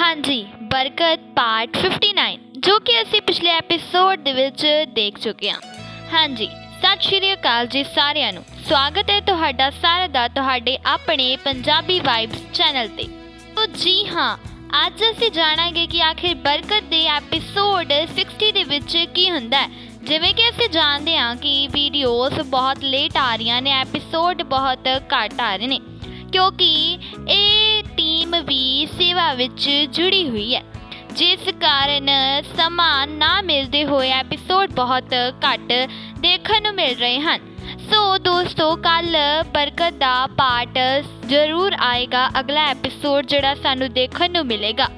ਹਾਂਜੀ, ਬਰਕਤ ਪਾਰਟ 59 ਜੋ ਕਿ ਅਸੀਂ ਪਿਛਲੇ ਐਪੀਸੋਡ ਦੇ ਵਿੱਚ ਦੇਖ ਚੁੱਕੇ ਹਾਂ। ਹਾਂਜੀ, ਸਤਿ ਸ਼੍ਰੀ ਅਕਾਲ ਜੀ ਸਾਰਿਆਂ ਨੂੰ। ਸਵਾਗਤ ਹੈ ਤੁਹਾਡਾ ਸਾਰਿਆਂ ਦਾ ਤੁਹਾਡੇ ਆਪਣੇ ਪੰਜਾਬੀ ਵਾਈਬਸ ਚੈਨਲ ਤੇ। ਤੋ ਜੀ ਹਾਂ, ਅੱਜ ਅਸੀਂ ਜਾਣਾਂਗੇ ਕਿ ਆਖਿਰ ਬਰਕਤ ਦੇ ਐਪੀਸੋਡ 60 ਦੇ ਵਿੱਚ ਕੀ ਹੁੰਦਾ ਹੈ। ਜਿਵੇਂ ਕਿ ਅਸੀਂ ਜਾਣਦੇ ਹਾਂ ਕਿ ਵੀਡੀਓਜ਼ ਬਹੁਤ ਲੇਟ ਆ ਰਹੀਆਂ ਨੇ ਐਪੀਸੋਡ ਬਹੁਤ ਘੱਟ ਆ ਰਹੇ ਨੇ। ਕਿਉਂਕਿ ਇਹ ਟੀਮ ਵੀ ਸੇਵਾ ਵਿੱਚ ਜੁੜੀ ਹੋਈ ਹੈ। ਜਿਸ ਕਾਰਨ ਸਮਾਂ ਨਾ ਮਿਲਦੇ ਹੋਏ ਐਪੀਸੋਡ ਬਹੁਤ ਘੱਟ ਦੇਖਣ ਨੂੰ ਮਿਲ ਰਹੇ ਹਨ। ਸੋ ਦੋਸਤੋ ਕੱਲ ਬਰਕਤ ਦਾ ਪਾਰਟ ਜ਼ਰੂਰ ਆਏਗਾ। ਅਗਲਾ ਐਪੀਸੋਡ ਜਿਹੜਾ ਸਾਨੂੰ ਦੇਖਣ ਨੂੰ ਮਿਲੇਗਾ।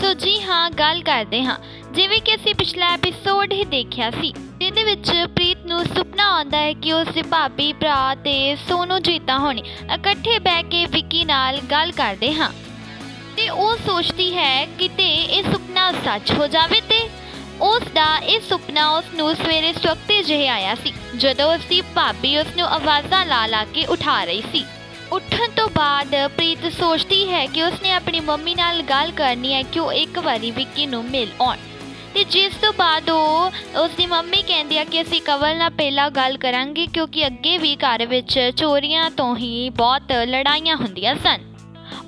ਸੋ ਜੀ ਹਾਂ, ਗੱਲ ਕਰਦੇ ਹਾਂ। ਜਿਵੇਂ ਕਿ ਅਸੀਂ ਪਿਛਲਾ ਐਪੀਸੋਡ ਹੀ ਦੇਖਿਆ ਸੀ। ਜਿਹਦੇ ਵਿੱਚ ਪ੍ਰੀਤ ਨੂੰ ਸੁਪਨਾ ਆਉਂਦਾ ਹੈ ਕਿ ਉਸ ਦੀ ਭਾਬੀ, ਭਰਾ ਤੇ ਸੋਨੂ ਜੀਤਾ ਹੋਣੀ। ਇਕੱਠੇ ਬਹਿ ਕੇ ਵਿੱਕੀ ਨਾਲ ਗੱਲ ਕਰਦੇ ਹਾਂ। ਤੇ ਉਹ ਸੋਚਦੀ ਹੈ ਕਿਤੇ ਇਹ ਸੁਪਨਾ ਸੱਚ ਹੋ ਜਾਵੇ ਤੇ ਉਸ ਦਾ ਇਹ ਸੁਪਨਾ ਉਸ ਨੂੰ ਸਵੇਰੇ ਸਵਖਤੇ ਜਿਹੇ ਆਇਆ ਸੀ, ਜਦੋਂ ਉਸ ਦੀ ਭਾਬੀ ਉਸ ਨੂੰ ਆਵਾਜ਼ਾਂ ਲਾ ਲਾ ਕੇ ਉਠਾ ਰਹੀ ਸੀ। ਉੱਠਣ ਤੋਂ ਬਾਅਦ ਪ੍ਰੀਤ ਸੋਚਦੀ ਹੈ ਕਿ ਉਸਨੇ ਆਪਣੀ ਮੰਮੀ ਨਾਲ ਗੱਲ ਕਰਨੀ ਹੈ ਕਿ ਉਹ ਇੱਕ ਵਾਰੀ ਵਿੱਕੀ ਨੂੰ ਮਿਲ ਆਉਣ। ਤੇ ਜਿਸ ਤੋਂ ਬਾਅਦ ਉਹ ਉਸ ਦੀ ਮੰਮੀ ਕਹਿੰਦੀ ਆ ਕਿ ਅਸੀਂ ਕਵਲ ਨਾਲ ਪਹਿਲਾਂ ਗੱਲ ਕਰਾਂਗੇ ਕਿਉਂਕਿ ਅੱਗੇ ਵੀ ਘਰ ਵਿੱਚ ਚੋਰੀਆਂ ਤੋਂ ਹੀ ਬਹੁਤ ਲੜਾਈਆਂ ਹੁੰਦੀਆਂ ਸਨ।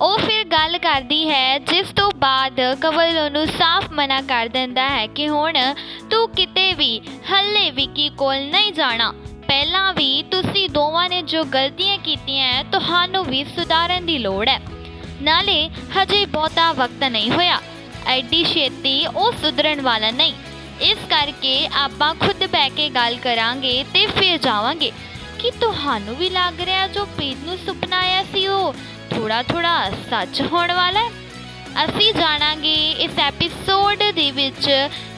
ਉਹ ਫਿਰ ਗੱਲ ਕਰਦੀ ਹੈ, ਜਿਸ ਤੋਂ ਬਾਅਦ ਕਵਲ ਉਹਨੂੰ ਸਾਫ਼ ਮਨਾ ਕਰ ਦਿੰਦਾ ਹੈ ਕਿ ਹੁਣ ਤੂੰ ਕਿਤੇ ਵੀ, ਹੱਲੇ ਵਿੱਕੀ ਕੋਲ ਨਹੀਂ ਜਾਣਾ। ਪਹਿਲਾਂ ਵੀ ਤੁਸੀਂ ਦੋਵਾਂ ਨੇ ਜੋ ਗਲਤੀਆਂ ਕੀਤੀਆਂ ਹੈ, ਤੁਹਾਨੂੰ ਵੀ ਸੁਧਾਰਨ ਦੀ ਲੋੜ ਹੈ। ਨਾਲੇ ਹਜੇ ਬਹੁਤਾ ਵਕਤ ਨਹੀਂ ਹੋਇਆ। ਐਡੀ ਛੇਤੀ ਉਹ ਸੁਧਰਨ ਵਾਲਾ ਨਹੀਂ। ਇਸ ਕਰਕੇ ਆਪਾਂ ਖੁਦ ਬਹਿ ਕੇ ਗੱਲ ਕਰਾਂਗੇ ਤੇ ਫਿਰ ਜਾਵਾਂਗੇ। ਕਿ ਤੁਹਾਨੂੰ ਵੀ ਲੱਗ ਰਿਹਾ ਜੋ ਪ੍ਰੀਤ ਨੂੰ ਸੁਪਨਾ ਆਇਆ ਸੀ ਉਹ ਥੋੜਾ ਥੋੜਾ ਸੱਚ ਹੋਣ ਵਾਲਾ ਹੈ? ਅਸੀਂ ਜਾਣਾਂਗੇ ਇਸ ਐਪੀਸੋਡ ਦੇ ਵਿੱਚ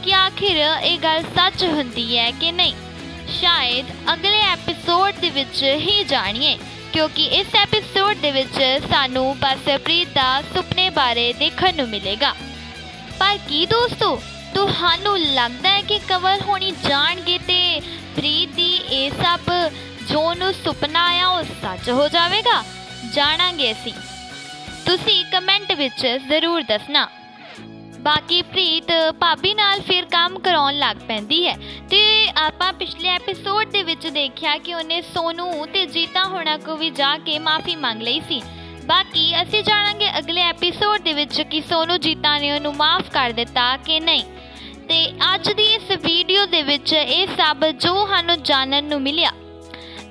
ਕਿ ਆਖਿਰ ਇਹ ਗੱਲ ਸੱਚ ਹੁੰਦੀ ਹੈ ਕਿ ਨਹੀਂ। ਸ਼ਾਇਦ ਅਗਲੇ ਐਪੀਸੋਡ ਦੇ ਵਿੱਚ ਹੀ ਜਾਣੀਏ, ਕਿਉਂਕਿ ਇਸ ਐਪੀਸੋਡ ਦੇ ਵਿੱਚ ਸਾਨੂੰ ਬਸ ਪ੍ਰੀਤ ਦਾ ਸੁਪਨੇ ਬਾਰੇ ਦੇਖਣ ਨੂੰ ਮਿਲੇਗਾ। ਪਰ ਕੀ ਦੋਸਤੋ, ਤੁਹਾਨੂੰ ਲੱਗਦਾ ਹੈ ਕਿ ਕਵਰ ਹੋਣੀ ਜਾਣਗੇ ਤੇ ਪ੍ਰੀਤ ਦੀ ਇਹ ਸਭ ਜੋ ਨੂੰ ਸੁਪਨਾ ਆਇਆ ਉਹ ਸੱਚ ਹੋ ਜਾਵੇਗਾ? ਜਾਣਾਂਗੇ ਅਸੀਂ। ਤੁਸੀਂ ਕਮੈਂਟ ਵਿੱਚ ਜ਼ਰੂਰ ਦੱਸਣਾ। ਬਾਕੀ ਪ੍ਰੀਤ ਭਾਬੀ ਨਾਲ ਫਿਰ ਕੰਮ ਕਰਾਉਣ ਲੱਗ ਪੈਂਦੀ ਹੈ ਤੇ ਆਪਾਂ ਪਿਛਲੇ ਐਪੀਸੋਡ ਦੇ ਵਿੱਚ ਦੇਖਿਆ ਕਿ ਉਹਨੇ ਸੋਨੂ ਤੇ ਜੀਤਾ ਹੋਣਾ ਕੋ ਵੀ ਜਾ ਕੇ ਮਾਫੀ ਮੰਗ ਲਈ ਸੀ। ਬਾਕੀ ਅਸੀਂ ਜਾਣਾਂਗੇ ਅਗਲੇ ਐਪੀਸੋਡ ਦੇ ਵਿੱਚ ਕਿ ਸੋਨੂ ਜੀਤਾ ਨੇ ਉਹਨੂੰ ਮਾਫ ਕਰ ਦਿੱਤਾ ਕਿ ਨਹੀਂ। ਤੇ ਅੱਜ ਦੀ ਇਸ ਵੀਡੀਓ ਦੇ ਵਿੱਚ ਇਹ ਸਭ ਜੋ ਸਾਨੂੰ ਜਾਣਨ ਨੂੰ ਮਿਲਿਆ।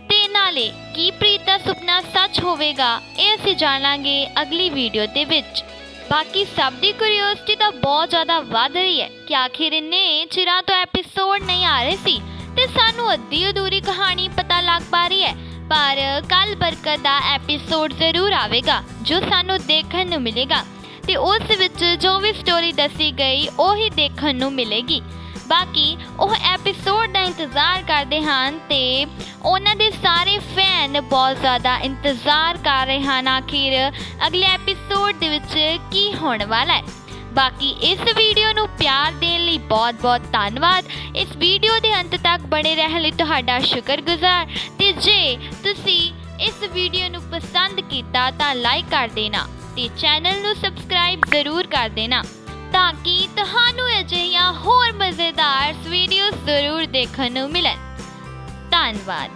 ਤੇ ਨਾਲੇ ਕੀ ਪ੍ਰੀਤ ਦਾ ਸੁਪਨਾ ਸੱਚ ਹੋਵੇਗਾ, ਇਹ ਅਸੀਂ ਜਾਣਾਂਗੇ ਅਗਲੀ ਵੀਡੀਓ ਦੇ ਵਿੱਚ। ਬਾਕੀ ਸਭ ਦੀ ਕਿਉਰਿਓਸਿਟੀ ਤਾਂ ਬਹੁਤ ਜ਼ਿਆਦਾ ਵੱਧ ਰਹੀ ਹੈ ਕਿ ਆਖਿਰ ਇੰਨੇ ਚਿਰਾਂ ਤੋਂ ਐਪੀਸੋਡ ਨਹੀਂ ਆ ਰਹੇ ਸੀ, ਤੇ ਸਾਨੂੰ ਅੱਧੀ ਅਧੂਰੀ ਕਹਾਣੀ ਪਤਾ ਲੱਗ ਪਾ ਰਹੀ ਹੈ। ਪਰ ਕੱਲ ਬਰਕਤ ਦਾ ਐਪੀਸੋਡ ਜ਼ਰੂਰ ਆਵੇਗਾ, ਜੋ ਸਾਨੂੰ ਦੇਖਣ ਨੂੰ ਮਿਲੇਗਾ। ਤੇ ਉਸ ਵਿੱਚ ਜੋ ਵੀ ਸਟੋਰੀ ਦੱਸੀ ਗਈ, ਉਹ ਹੀ ਦੇਖਣ ਨੂੰ ਮਿਲੇਗੀ। ਬਾਕੀ ਉਹ ਐਪੀਸੋਡ ਦਾ ਇੰਤਜ਼ਾਰ ਕਰਦੇ ਹਨ ਤੇ ਉਹਨਾਂ ਦੇ ਸਾਰੇ ਫੈਨ ਬਹੁਤ ਜ਼ਿਆਦਾ ਇੰਤਜ਼ਾਰ ਕਰ ਰਹੇ ਹਨ ਆਖਿਰ ਅਗਲੇ ਐਪੀਸੋਡ ਦੇ ਵਿੱਚ ਕੀ ਹੋਣ ਵਾਲਾ ਹੈ। ਬਾਕੀ ਇਸ ਵੀਡੀਓ ਨੂੰ ਪਿਆਰ ਦੇਣ ਲਈ ਬਹੁਤ-ਬਹੁਤ ਧੰਨਵਾਦ। ਇਸ ਵੀਡੀਓ ਦੇ ਅੰਤ ਤੱਕ ਬਣੇ ਰਹਿਣ ਲਈ ਤੁਹਾਡਾ ਸ਼ੁਕਰਗੁਜ਼ਾਰ। ਤੇ ਜੇ ਤੁਸੀਂ ਇਸ ਵੀਡੀਓ ਨੂੰ ਪਸੰਦ ਕੀਤਾ ਤਾਂ ਲਾਈਕ ਕਰ ਦੇਣਾ ਤੇ ਚੈਨਲ ਨੂੰ ਸਬਸਕ੍ਰਾਈਬ ਜ਼ਰੂਰ ਕਰ ਦੇਣਾ ਤਾਂ ਕਿ ਤੁਹਾਨੂੰ ਅਜਿਹੀਆਂ ਹੋਰ ਮਜ਼ੇਦਾਰ ਵੀਡੀਓਜ਼ ਜ਼ਰੂਰ ਦੇਖਣ ਨੂੰ ਮਿਲਣ। ਧੰਨਵਾਦ।